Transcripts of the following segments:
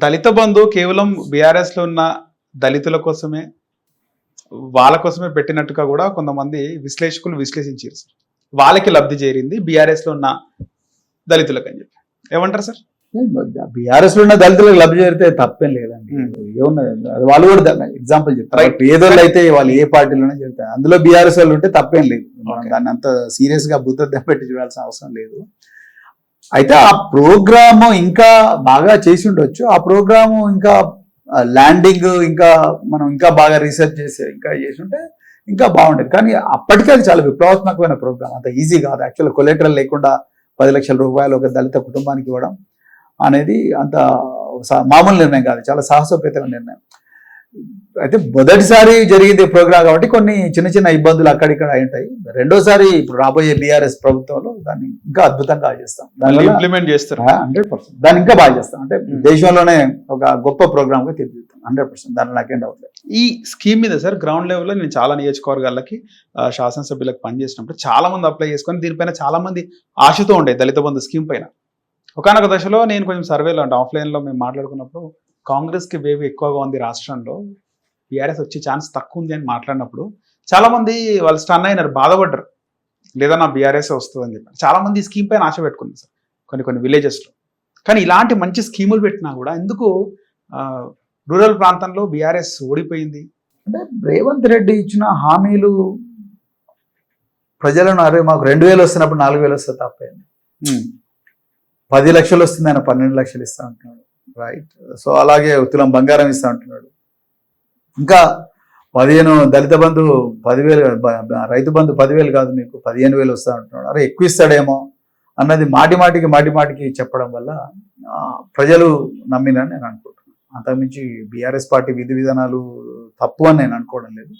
దళిత బంధు కేవలం బీఆర్ఎస్లో ఉన్న దళితుల కోసమే వాళ్ళ కోసమే పెట్టినట్టుగా కూడా కొంతమంది విశ్లేషకులు విశ్లేషించారు సార్. వాళ్ళకి లబ్ధి చేరింది బీఆర్ఎస్లో ఉన్న దళితులకు అని చెప్పి. ఏమంటారు సార్? బీఆర్ఎస్లో ఉన్న దళితులకు లబ్ధి చేరితే తప్పేం లేదండి. ఏమున్నది? అది వాళ్ళు కూడా ఎగ్జాంపుల్ చెప్తారు. పేదోళ్ళు అయితే వాళ్ళు ఏ పార్టీలోనే చేరుతారు. అందులో బీఆర్ఎస్ వాళ్ళు ఉంటే తప్పేం లేదు. మనం. దాన్ని అంత సీరియస్గా బుద్ధ పెట్టి చూడాల్సిన అవసరం లేదు. అయితే ఆ ప్రోగ్రామ్ ఇంకా బాగా చేసి ఉండొచ్చు. ఆ ప్రోగ్రాము ఇంకా ల్యాండింగ్ ఇంకా మనం ఇంకా బాగా రీసెర్చ్ చేసి ఇంకా చేసి ఉంటే ఇంకా బాగుండేది కానీ అప్పటికే అది చాలా విప్లవాత్మకమైన ప్రోగ్రామ్. అంత ఈజీ కాదు. యాక్చువల్ కొలెటరల్ లేకుండా పది లక్షల రూపాయలు ఒక దళిత కుటుంబానికి ఇవ్వడం అనేది అంత మామూలు నిర్ణయం కాదు. చాలా సాహసోపేతమైన నిర్ణయం. అయితే మొదటిసారి జరిగింది ప్రోగ్రామ్ కాబట్టి కొన్ని చిన్న చిన్న ఇబ్బందులు అక్కడిక్కడ అయి ఉంటాయి. రెండోసారి ఇప్పుడు రాబోయే బీఆర్ఎస్ ప్రభుత్వంలో దాన్ని ఇంకా అద్భుతంగా చేస్తాం. ఇంప్లిమెంట్ చేస్తారు. హండ్రెడ్ పర్సెంట్ దాన్ని ఇంకా బాగా చేస్తాం. అంటే Hmm. దేశంలోనే ఒక గొప్ప ప్రోగ్రామ్గా తీర్చిదిద్దాం. హండ్రెడ్ పర్సెంట్ దాంట్లో నాకేం డౌట్ లేదు. ఈ స్కీమ్ మీద సార్ గ్రౌండ్ లెవెల్లో నేను చాలా నియోజకవర్గాలకి శాసనసభ్యులకు పనిచేసినప్పుడు చాలా మంది అప్లై చేసుకొని దీనిపైన చాలా మంది ఆశతో ఉండే దళిత బంధు స్కీమ్ పైన. ఒకనొక దశలో నేను కొంచెం సర్వేలో అంటే ఆఫ్లైన్లో మేము మాట్లాడుకున్నప్పుడు కాంగ్రెస్కి వేవ్ ఎక్కువగా ఉంది రాష్ట్రంలో. బీఆర్ఎస్ వచ్చే ఛాన్స్ తక్కువ ఉంది అని మాట్లాడినప్పుడు చాలా మంది వాళ్ళు స్టన్ అయినారు బాధపడ్డారు. లేదా నా బీఆర్ఎస్ వస్తుంది అని చెప్పి చాలా మంది ఈ స్కీమ్ పైన ఆశ పెట్టుకున్నారు సార్ కొన్ని కొన్ని విలేజెస్లో. కానీ ఇలాంటి మంచి స్కీములు పెట్టినా కూడా ఎందుకు రూరల్ ప్రాంతంలో బీఆర్ఎస్ ఓడిపోయింది? అంటే రేవంత్ రెడ్డి ఇచ్చిన హామీలు ప్రజలను అరే మాకు రెండు వేలు వస్తున్నప్పుడు నాలుగు వేలు వస్తే తప్పైంది. పది లక్షలు వస్తుంది ఆయన పన్నెండు లక్షలు ఇస్తా రైట్ సో అలాగే తులం బంగారం ఇస్తా అంటున్నాడు. ఇంకా పదిహేను దళిత బంధు పదివేలు రైతు బంధు పదివేలు కాదు మీకు పదిహేను వేలు వస్తా అంటున్నాడు. అరే ఎక్కువ ఇస్తాడేమో అన్నది మాటి మాటికి మాటి మాటికి చెప్పడం వల్ల ప్రజలు నమ్మినని నేను అనుకుంటున్నాను. అంతకుమించి బీఆర్ఎస్ పార్టీ విధి విధానాలు తప్పు అని నేను అనుకోవడం లేదు.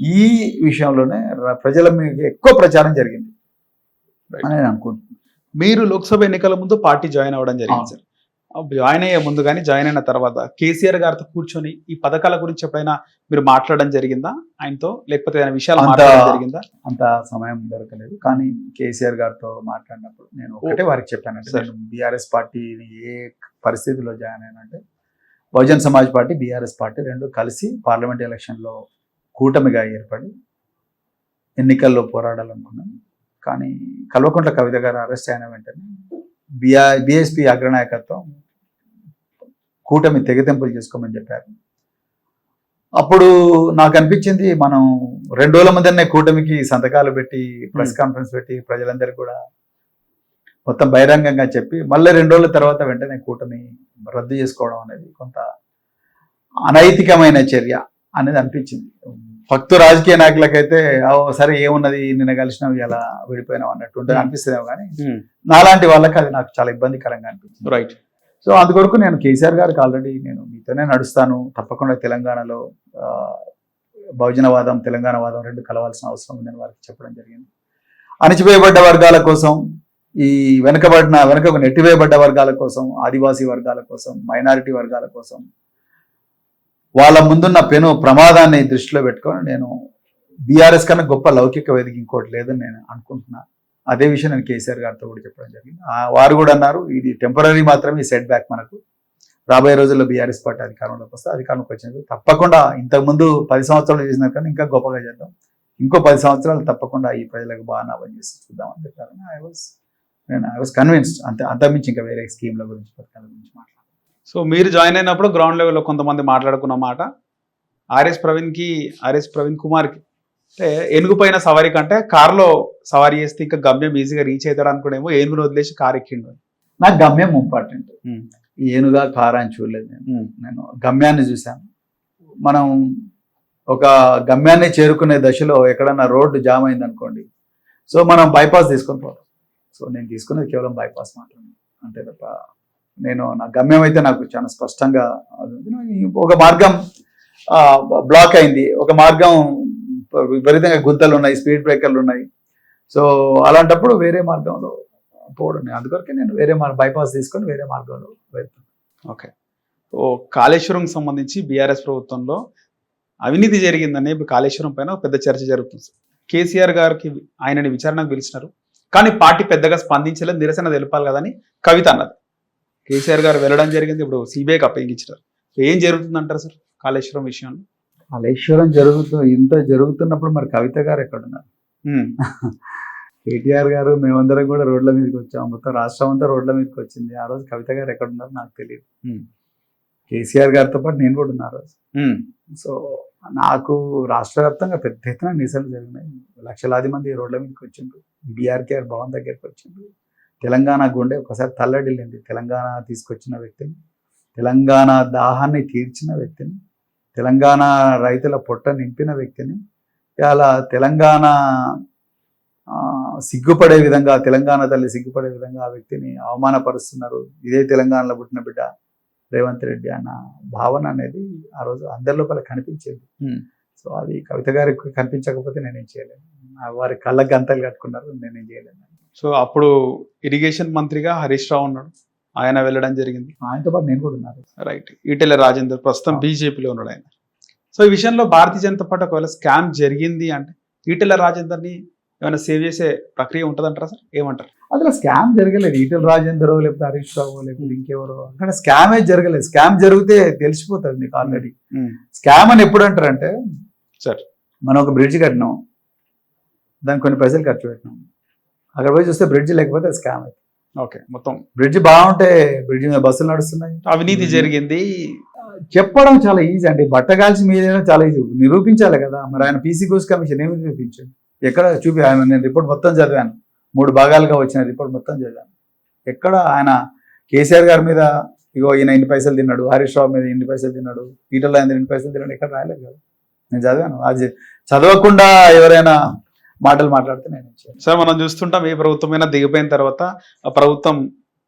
ఈ విషయంలోనే ప్రజల మీద ఎక్కువ ప్రచారం జరిగింది అని నేను అనుకుంటున్నాను. మీరు లోక్సభ ఎన్నికల ముందు పార్టీ జాయిన్ అవ్వడం జరిగింది. సార్. జాయిన్ అయ్యే ముందు కానీ జాయిన్ అయిన తర్వాత కేసీఆర్ గారితో కూర్చొని ఈ పథకాల గురించి ఎప్పుడైనా మీరు మాట్లాడడం జరిగిందా? ఆయనతో? లేకపోతే ఏదైనా విషయాలు మాట్లాడడం జరిగిందా? అంత సమయం దొరకలేదు. కానీ కేసీఆర్ గారితో మాట్లాడినప్పుడు నేను ఒకటే వారికి చెప్పానంటే సరే. నేను బీఆర్ఎస్ పార్టీని ఏ పరిస్థితిలో join అయినంటే Bahujan Samaj party BRS party రెండు కలిసి పార్లమెంట్ ఎలక్షన్లో కూటమిగా ఏర్పడి ఎన్నికల్లో పోరాడాలనుకున్నాను. కానీ కల్వకుంట్ల కవిత గారు అరెస్ట్ అయిన వెంటనే బిఆర్ బిఎస్పి అగ్రనాయకత్వం కూటమి తెగతెంపులు చేసుకోమని చెప్పారు. అప్పుడు నాకు అనిపించింది మనం రెండు రోజుల ముందరనే కూటమికి సంతకాలు పెట్టి ప్రెస్ కాన్ఫరెన్స్ పెట్టి ప్రజలందరికీ కూడా మొత్తం బహిరంగంగా చెప్పి మళ్ళీ రెండు రోజుల తర్వాత వెంటనే కూటమి రద్దు చేసుకోవడం అనేది కొంత అనైతికమైన చర్య అనేది అనిపించింది. భక్తు రాజకీయ నాయకులకైతే "ఓ, సరే ఏమున్నది? నిన్న కలిసినావు ఇలా విడిపోయినావు అన్నట్టు ఉంటుంది అనిపిస్తుందేమో కానీ నాలాంటి వాళ్ళకి అది నాకు చాలా ఇబ్బందికరంగా అనిపించింది రైట్ సో అందుకొరకు నేను కేసీఆర్ గారికి ఆల్రెడీ నేను మీతోనే నడుస్తాను. తప్పకుండా తెలంగాణలో బహుజనవాదం తెలంగాణవాదం రెండు కలవాల్సిన అవసరం ఉందని వారికి చెప్పడం జరిగింది. అణచివేయబడ్డ వర్గాల కోసం ఈ వెనుకబడిన వెనుకకు నెట్టివేయబడ్డ వర్గాల కోసం ఆదివాసీ వర్గాల కోసం మైనారిటీ వర్గాల కోసం వాళ్ళ ముందున్న పెను ప్రమాదాన్ని దృష్టిలో పెట్టుకొని నేను బీఆర్ఎస్ కన్నా గొప్ప లౌకిక వేదిక ఇంకోటి లేదని నేను అనుకుంటున్నా. అదే విషయం నేను కేసీఆర్ గారితో కూడా చెప్పడం జరిగింది. ఆ, వారు కూడా అన్నారు ఇది టెంపరీ మాత్రమే సెట్ బ్యాక్ మనకు. రాబోయే రోజుల్లో బీఆర్ఎస్ పార్టీ అధికారంలోకి వస్తే అధికారంలోకి వచ్చింది తప్పకుండా ఇంతకుముందు పది సంవత్సరాలు చేసిన కానీ ఇంకా గొప్పగా చేద్దాం. ఇంకో పది సంవత్సరాలు తప్పకుండా ఈ ప్రజలకు బాగా పనిచేసి చూద్దామని చెప్పారు. ఐ వాస్ నేను ఐ వాస్ కన్విన్స్డ్ అంతే అంతమించి ఇంకా వేరే స్కీమ్ల గురించి పథకాల గురించి మాట్లాడాలి సో మీరు జాయిన్ అయినప్పుడు గ్రౌండ్ లెవెల్లో కొంతమంది మాట్లాడుకున్న మాట. ఆర్ఎస్ ప్రవీణ్కి ఆర్ఎస్ ప్రవీణ్ కుమార్కి అంటే ఏనుగు పైన సవారీ కంటే కారులో సవారీ చేస్తే ఇంకా గమ్యం ఈజీగా రీచ్ అవుతాడు అనుకునేమో ఏనుగును వదిలేసి కార్ ఎక్కిండు. నాకు గమ్యం ఇంపార్టెంట్. ఏనుగా కారా అని చూడలేదు నేను. నేను గమ్యాన్ని చూశాను. మనం ఒక గమ్యాన్ని చేరుకునే దశలో ఎక్కడన్నా రోడ్డు జామ్ అయింది అనుకోండి సో మనం బైపాస్ తీసుకొని పోతాం. సో నేను తీసుకునేది కేవలం బైపాస్ మాత్రమే. అంతే తప్ప నేను నా గమ్యం అయితే నాకు చాలా స్పష్టంగా అది ఉంది. ఒక మార్గం బ్లాక్ అయింది. ఒక మార్గం విపరీతంగా గుంతలు ఉన్నాయి స్పీడ్ బ్రేకర్లు ఉన్నాయి. సో అలాంటప్పుడు వేరే మార్గంలో పోవడం అందుకొరకే నేను వేరే మార్గం బైపాస్ తీసుకొని వేరే మార్గంలో వెళ్తాను. ఓకే. ఓ కాళేశ్వరం సంబంధించి బీఆర్ఎస్ ప్రభుత్వంలో అవినీతి జరిగిందని కాళేశ్వరం పైన పెద్ద చర్చ జరుగుతుంది సార్. కేసీఆర్ గారికి ఆయనని విచారణకు పిలిచినారు. కానీ పార్టీ పెద్దగా స్పందించలేదు నిరసన తెలపాలి కదని కవిత అన్నది. కేసీఆర్ గారు వెళ్ళడం జరిగింది. ఇప్పుడు సిబిఐకి అప్పగించారు. ఏం జరుగుతుంది అంటారు సార్ కాళేశ్వరం విషయంలో? కాళేశ్వరం జరుగుతూ ఇంత జరుగుతున్నప్పుడు మరి కవిత గారు ఎక్కడున్నారు? కేటీఆర్ గారు మేమందరం కూడా రోడ్ల మీదకి వచ్చాం. మొత్తం రాష్ట్రం అంతా రోడ్ల మీదకి వచ్చింది. ఆ రోజు కవిత గారు ఎక్కడున్నారు నాకు తెలియదు. కేసీఆర్ గారితో పాటు నేను కూడా ఉన్నా ఆ రోజు. సో నాకు రాష్ట్ర వ్యాప్తంగా పెద్ద ఎత్తున నిరసనలు జరిగినాయి. లక్షలాది మంది రోడ్ల మీదకి వచ్చిండ్రు. బీఆర్కేఆర్ భవన్ దగ్గరికి వచ్చిండ్రు. తెలంగాణ గుండె ఒకసారి తల్లడిల్లింది. తెలంగాణ తీసుకొచ్చిన వ్యక్తిని తెలంగాణ దాహాన్ని తీర్చిన వ్యక్తిని తెలంగాణ రైతుల పొట్ట నింపిన వ్యక్తిని ఇలా తెలంగాణ సిగ్గుపడే విధంగా తెలంగాణ తల్లి సిగ్గుపడే విధంగా ఆ వ్యక్తిని అవమానపరుస్తున్నారు. ఇదే తెలంగాణలో పుట్టిన బిడ్డ రేవంత్ రెడ్డి అన్న భావన అనేది ఆ రోజు అందరి లోపల కనిపించేది. సో అది కవిత గారికి కనిపించకపోతే నేనేం చేయలేను. వారి కళ్ళకి గంతలు కట్టుకున్నారు నేనేం చేయలేను. సో అప్పుడు ఇరిగేషన్ మంత్రిగా హరీష్ రావు ఉన్నాడు. ఆయన వెళ్ళడం జరిగింది. ఆయనతో పాటు నేను కూడా ఉన్నారు రైట్ ఈటెల రాజేందర్ ప్రస్తుతం. బీజేపీలో ఉన్నాడు ఆయన. సో ఈ విషయంలో భారతీయ జనతా పార్టీ ఒకవేళ స్కామ్ జరిగింది అంటే ఈటెల రాజేందర్ని ఏమైనా సేవ్ చేసే ప్రక్రియ ఉంటుందంటారా సార్? ఏమంటారు? అందులో స్కామ్ జరగలేదు. ఈటెల రాజేందర్ లేకపోతే హరీష్ రావు లేకపోతే ఇంకెవరో. అక్కడ స్కామే జరగలేదు. స్కామ్ జరిగితే తెలిసిపోతుంది మీకు ఆల్రెడీ ఉమ్, స్కామ్ అని ఎప్పుడు అంటారంటే సరే. మనం ఒక బ్రిడ్జ్ కట్టినాం. దానికి కొన్ని పైసలు ఖర్చు పెట్టినాం. అక్కడ పోయి చూస్తే బ్రిడ్జ్ లేకపోతే స్కామ్ అయితే. ఓకే మొత్తం బ్రిడ్జ్ బాగుంటే బ్రిడ్జ్ మీద బస్సులు నడుస్తున్నాయి. అవినీతి జరిగింది. చెప్పడం చాలా ఈజీ అండి బట్టగాల్సి మీదైనా చాలా ఈజీ నిరూపించాలి కదా. మరి ఆయన పీసీ కోర్స్ కమిషన్ ఏమి నిరూపించాడు? ఎక్కడ చూపి ఆయన నేను రిపోర్ట్ మొత్తం చదివాను. మూడు భాగాలుగా వచ్చిన రిపోర్ట్ మొత్తం చదివాను. ఎక్కడ ఆయన కేసీఆర్ గారి మీద ఇగో ఈయన ఇన్ని పైసలు తిన్నాడు హరీష్ రావు మీద ఇన్ని పైసలు తిన్నాడు ఈటల ఆయన ఇన్ని పైసలు తిన్నాడు ఎక్కడ రాయలేదు కదా. నేను చదివాను. అది చదవకుండా ఎవరైనా మాటలు మాట్లాడితే నేను సార్ మనం చూస్తుంటాం ఏ ప్రభుత్వమైనా దిగిపోయిన తర్వాత ఆ ప్రభుత్వం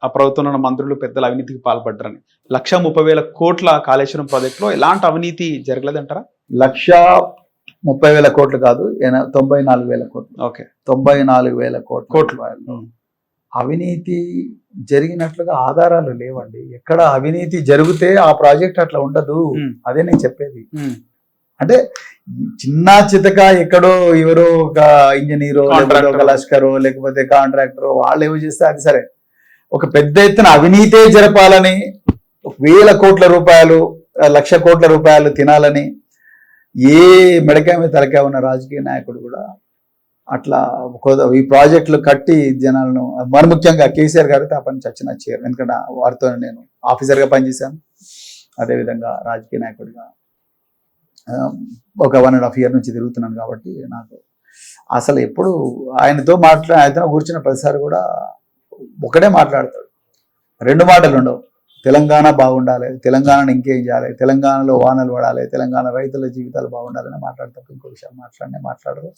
ఆ ప్రభుత్వంలో ఉన్న మంత్రులు పెద్దలు అవినీతికి పాల్పడ్డారని. లక్ష ముప్పై వేల కోట్ల కాళేశ్వరం ప్రాజెక్టులో ఎలాంటి అవినీతి జరగలేదంటారా? లక్ష ముప్పై వేల కోట్లు కాదు తొంభై నాలుగు వేల కోట్లు. ఓకే. తొంభై నాలుగు వేల కోట్ల కోట్లు. అవినీతి జరిగినట్లుగా ఆధారాలు లేవండి. ఎక్కడ అవినీతి జరిగితే ఆ ప్రాజెక్ట్ అట్లా ఉండదు. అదే నేను చెప్పేది. అంటే చిన్న చితక ఎక్కడో ఎవరో ఒక ఇంజనీరో లేకపోతే ఒక. లష్కరో లేకపోతే కాంట్రాక్టర్ వాళ్ళు ఏమో చేస్తే అది సరే ఒక పెద్ద ఎత్తున అవినీతే జరపాలని వేల కోట్ల రూపాయలు లక్ష కోట్ల రూపాయలు తినాలని ఏ మెడకాయ మీద తలకాయ ఉన్న రాజకీయ నాయకుడు కూడా అట్లా ఈ ప్రాజెక్టులు కట్టి జనాలను మరి ముఖ్యంగా కేసీఆర్ గారితో ఆ పని చచ్చిన చేయరు ఎందుకంటే వారితో నేను ఆఫీసర్గా పనిచేశాను అదేవిధంగా రాజకీయ నాయకుడిగా ఒక వన్ అండ్ హాఫ్ ఇయర్ నుంచి తిరుగుతున్నాను కాబట్టి నాకు అసలు ఎప్పుడు ఆయనతో మాట్లా ఆయనతో కూర్చున్న ప్రతిసారి కూడా ఒకటే మాట్లాడతాడు. రెండు మాటలు ఉండవు. తెలంగాణ బాగుండాలి తెలంగాణను ఇంకేం చేయాలి తెలంగాణలో వానలు పడాలి తెలంగాణ రైతుల జీవితాలు బాగుండాలని మాట్లాడతారు ఇంకో విషయం మాట్లాడనే మాట్లాడరు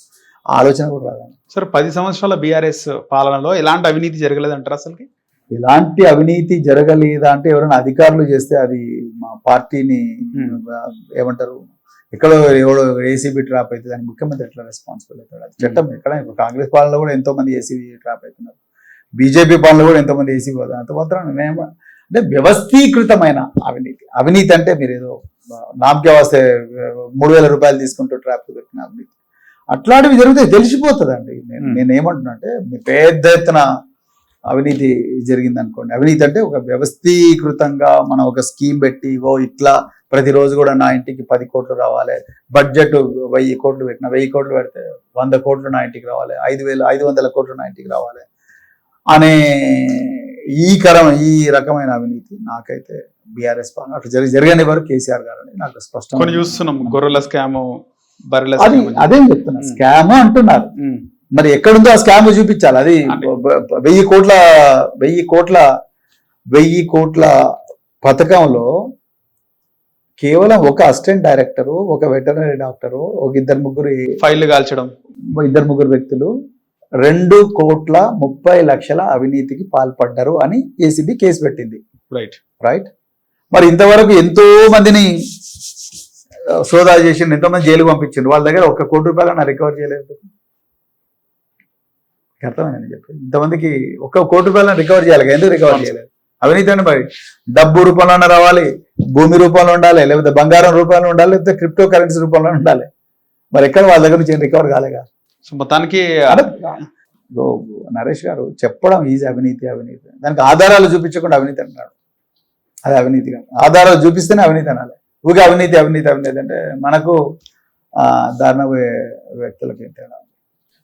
ఆలోచన కూడా రాదు సార్ పది సంవత్సరాల బీఆర్ఎస్ పాలనలో ఎలాంటి అవినీతి జరగలేదంటారా అసలుకి? ఇలాంటి అవినీతి జరగలేదా అంటే ఎవరైనా అధికారులు చేస్తే అది మా పార్టీని. ఏమంటారు? ఎక్కడో ఎవడో ఏసీబీ ట్రాప్ అయితే దానికి ముఖ్యమంత్రి ఎట్లా రెస్పాన్సిబుల్ అవుతాడు? అది చట్టం ఎక్కడ? ఇప్పుడు కాంగ్రెస్ పాలనలో కూడా ఎంతో మంది ఏసీబీ ట్రాప్ అవుతున్నారు. బీజేపీ పాలనలో కూడా ఎంతో మంది ఏసీబీ అవుతారు అంత మాత్రం నేనేమో అంటే వ్యవస్థీకృతమైన అవినీతి. అవినీతి అంటే మీరు ఏదో నామకే వస్తే మూడు వేల రూపాయలు తీసుకుంటూ ట్రాప్ దొరికిన అవినీతి. అట్లాంటివి జరిగితే తెలిసిపోతుందండి. నేను. నేను ఏమంటున్నా అంటే పెద్ద ఎత్తున అవినీతి జరిగింది అనుకోండి అవినీతి అంటే ఒక వ్యవస్థీకృతంగా మనం ఒక స్కీమ్ పెట్టి ఓ ఇట్లా ప్రతిరోజు కూడా నా ఇంటికి పది కోట్లు రావాలి. బడ్జెట్ వెయ్యి కోట్లు పెట్టిన వెయ్యి కోట్లు పెడితే వంద కోట్లు నా ఇంటికి రావాలి. ఐదు వేలు ఐదు వందల కోట్లు నా ఇంటికి రావాలి. అనే ఈ కరం ఈ రకమైన అవినీతి నాకైతే బీఆర్ఎస్ పాలన అట్లా జరిగి జరగని వారు కేసీఆర్ గారు అని నాకు స్పష్టం చూస్తున్నాం. గొర్రెల స్కామ్ బర్రెల అది స్కామ్. అదేం చెప్తున్నా. స్కామ్ అంటున్నారు. మరి ఎక్కడుందో ఆ స్కామ్ చూపించాలి. అది వెయ్యి కోట్ల వెయ్యి కోట్ల వెయ్యి కోట్ల పథకంలో కేవలం ఒక అసిస్టెంట్ డైరెక్టరు ఒక వెటనరీ డాక్టరు ఒక ఇద్దరు ముగ్గురు ఫైల్ కాల్చడం. ఇద్దరు ముగ్గురు వ్యక్తులు రెండు కోట్ల ముప్పై లక్షల అవినీతికి పాల్పడ్డారు అని ఏసీబీ కేసు పెట్టింది. రైట్ రైట్ మరి ఇంతవరకు ఎంతో మందిని సోదా చేసి ఎంతో మంది జైలు పంపించిండ్రు. వాళ్ళ దగ్గర ఒక కోటి రూపాయలు రికవర్ చేయలేదు. అర్థమైందని చెప్పి ఇంతమందికి ఒక కోటి రూపాయలను రికవర్ చేయాలి. ఎందుకు రికవర్ చేయలేదు? అవినీతి అంటే మరి డబ్బు రూపంలోనే రావాలి. భూమి రూపంలో ఉండాలి లేకపోతే బంగారం రూపంలో ఉండాలి లేకపోతే క్రిప్టో కరెన్సీ రూపంలో ఉండాలి. మరి ఎక్కడ వాళ్ళ దగ్గర నుంచి రికవర్ కాలేగా సో మొత్తానికి నరేష్ గారు చెప్పడం ఈజీ అవినీతి అవినీతి. దానికి ఆధారాలు చూపించకుండా అవినీతి అంటున్నాడు. అది అవినీతి కాదు. ఆధారాలు చూపిస్తేనే అవినీతి అనాలి. ఊగా అవినీతి అవినీతి అవినీతి అంటే మనకు ఆ, దారుణ వ్యక్తులకి తేడా